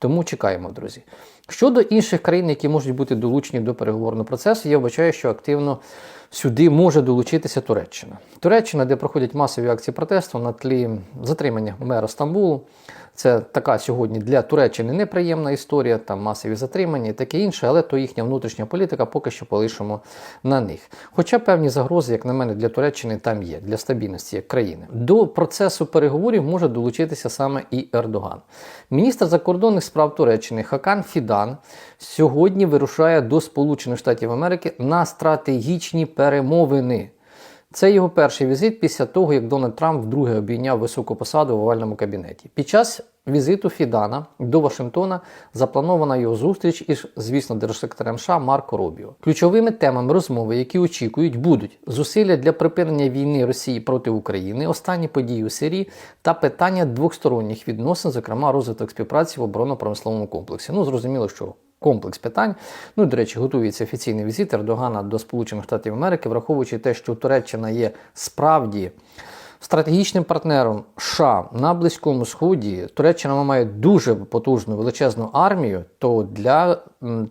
Тому чекаємо, друзі. Щодо інших країн, які можуть бути долучені до переговорного процесу, я вбачаю, що активно сюди може долучитися Туреччина. Туреччина, де проходять масові акції протесту на тлі затримання мера Стамбулу. Це така сьогодні для Туреччини неприємна історія, там масові затримання і таке інше, але то їхня внутрішня політика поки що полишимо на них. Хоча певні загрози, як на мене, для Туреччини там є, для стабільності як країни. До процесу переговорів може долучитися саме і Ердоган. Міністр закордонних справ Туреччини Хакан Фідан сьогодні вирушає до Сполучених Штатів Америки на стратегічні перемовини. Це його перший візит після того, як Дональд Трамп вдруге обійняв високу посаду в овальному кабінеті. Під час візиту Фідана до Вашингтона запланована його зустріч із, звісно, держсекретарем США Марко Рубіо. Ключовими темами розмови, які очікують, будуть зусилля для припинення війни Росії проти України, останні події у Сирії та питання двосторонніх відносин, зокрема розвиток співпраці в оборонно-промисловому комплексі. Ну зрозуміло, що комплекс питань. Ну, до речі, готується офіційний візит Ердогана до Сполучених Штатів Америки, враховуючи те, що Туреччина є справді. Стратегічним партнером США на Близькому Сході Туреччина має дуже потужну величезну армію. То для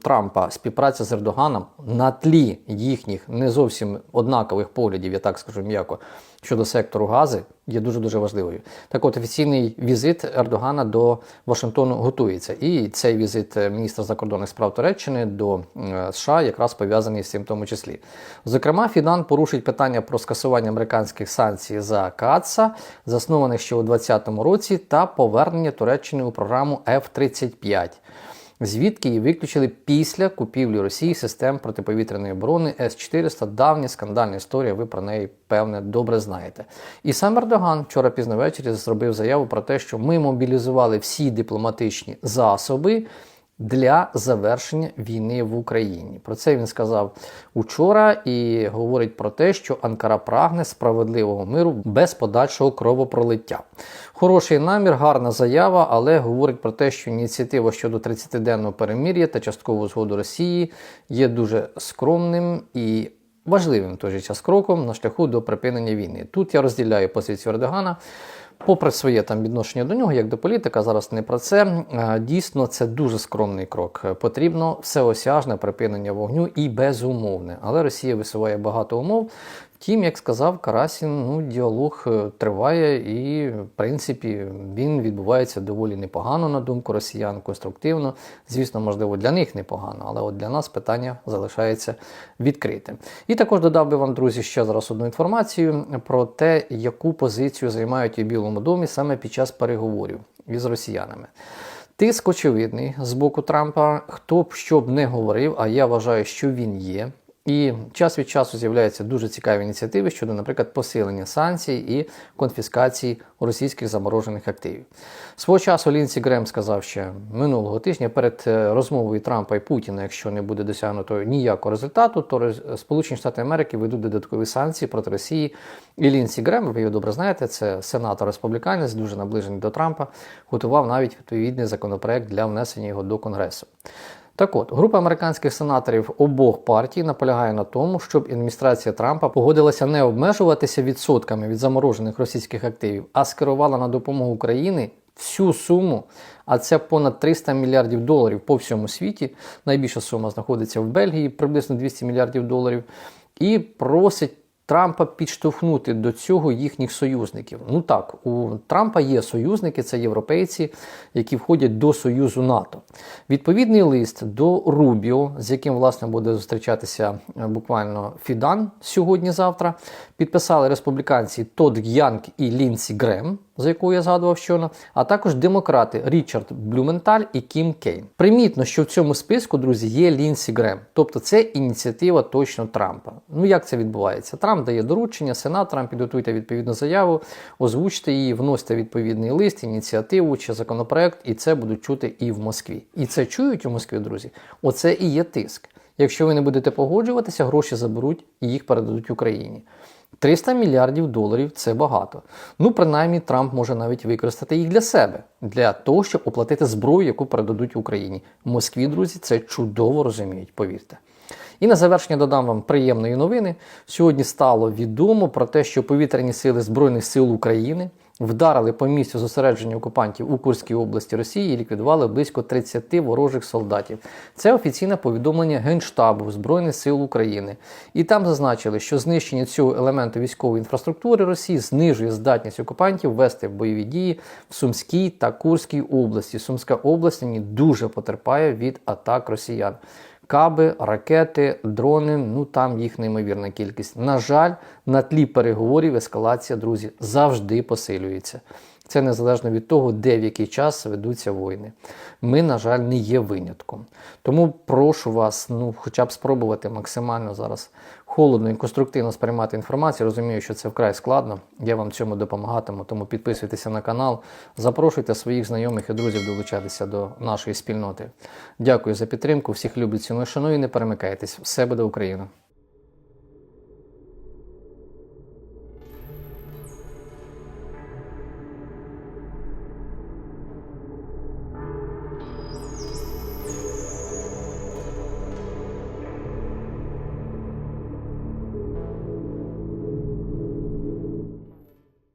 Трампа співпраця з Ердоганом на тлі їхніх не зовсім однакових поглядів, я так скажу м'яко, щодо сектору Гази є дуже дуже важливою. Так, от офіційний візит Ердогана до Вашингтону готується, і цей візит міністра закордонних справ Туреччини до е, США якраз пов'язаний з цим в тому числі. Зокрема, Фідан порушить питання про скасування американських санкцій за КАЦА, заснованих ще у 2020 році, та повернення Туреччини у програму F-35 звідки її виключили після купівлі Росії систем протиповітряної оборони С-400. Давня скандальна історія, ви про неї, певне, добре знаєте. І сам Ердоган вчора пізно ввечері зробив заяву про те, що ми мобілізували всі дипломатичні засоби. Для завершення війни в Україні про це він сказав учора і говорить про те, що Анкара прагне справедливого миру без подальшого кровопролиття. Хороший намір, гарна заява, але говорить про те, що ініціатива щодо 30-денного перемир'я та часткову згоду Росії є дуже скромним і важливим той же час кроком на шляху до припинення війни. Тут я розділяю позицію Ердогана. Попри своє там відношення до нього, як до політика, зараз не про це. Е, Дійсно, це дуже скромний крок. Потрібно всеосяжне припинення вогню і безумовне. Але Росія висуває багато умов. Втім, як сказав Карасін, ну діалог е, триває, і в принципі він відбувається доволі непогано на думку росіян, конструктивно. Звісно, можливо, для них непогано, але от для нас питання залишається відкритим. І також додав би вам, друзі, ще зараз одну інформацію про те, яку позицію займають у Білому домі саме під час переговорів із росіянами. Тиск очевидний з боку Трампа, хто б що б не говорив, а я вважаю, що він є. І час від часу з'являються дуже цікаві ініціативи щодо, наприклад, посилення санкцій і конфіскації російських заморожених активів. Свого часу Лінсі Грем сказав ще минулого тижня перед е, розмовою Трампа і Путіна, якщо не буде досягнуто ніякого результату, то Сполучені Штати Америки ведуть додаткові санкції проти Росії. І Лінсі Грем, ви його добре знаєте, це сенатор республіканець, дуже наближений до Трампа, готував навіть відповідний законопроект для внесення його до Конгресу. Так от, група американських сенаторів обох партій наполягає на тому, щоб адміністрація Трампа погодилася не обмежуватися відсотками від заморожених російських активів, а скерувала на допомогу Україні всю суму, а це понад 300 мільярдів доларів по всьому світі. Найбільша сума знаходиться в Бельгії, приблизно 200 мільярдів доларів, і просить. Трампа підштовхнути до цього їхніх союзників. Ну так, у Трампа є союзники, це європейці, які входять до Союзу НАТО. Відповідний лист до Рубіо, з яким власне буде зустрічатися е, буквально Фідан сьогодні-завтра, підписали республіканці Тодд Янг і Лінсі Грем, за яку я згадував щойно, а також демократи Річард Блюменталь і Кім Кейн. Примітно, що в цьому списку, друзі, є Лінсі Грем, тобто це ініціатива точно Трампа. Ну як це відбувається? Трамп дає доручення, сенаторам підготуйте відповідну заяву, озвучте її, вносьте відповідний лист, ініціативу чи законопроект, і це будуть чути і в Москві. І це чують у Москві, друзі. Оце і є тиск. Якщо ви не будете погоджуватися, гроші заберуть і їх передадуть Україні. 300 мільярдів доларів це багато. Ну, принаймні, Трамп може навіть використати їх для себе, для того, щоб оплатити зброю, яку передадуть Україні. Москві, друзі, це чудово розуміють, повірте. І на завершення додам вам приємної новини. Сьогодні стало відомо про те, що повітряні сили Збройних сил України вдарили по місцю зосередження окупантів у Курській області Росії і ліквідували близько 30 ворожих солдатів. Це офіційне повідомлення Генштабу Збройних сил України. І там зазначили, що знищення цього елементу військової інфраструктури Росії знижує здатність окупантів вести бойові дії в Сумській та Курській області. Сумська область дуже потерпає від атак росіян. Каби, ракети, дрони, ну там їх неймовірна кількість. На жаль, на тлі переговорів ескалація, друзі, завжди посилюється. Це незалежно від того, де в який час ведуться війни. Ми, на жаль, не є винятком. Тому прошу вас, ну, хоча б спробувати максимально зараз холодно і конструктивно сприймати інформацію. Розумію, що це вкрай складно. Я вам цьому допомагатиму. Тому підписуйтеся на канал, запрошуйте своїх знайомих і друзів долучатися до нашої спільноти. Дякую за підтримку. Всіх люблю, ціную, шаную і не перемикайтесь. Все буде Україна!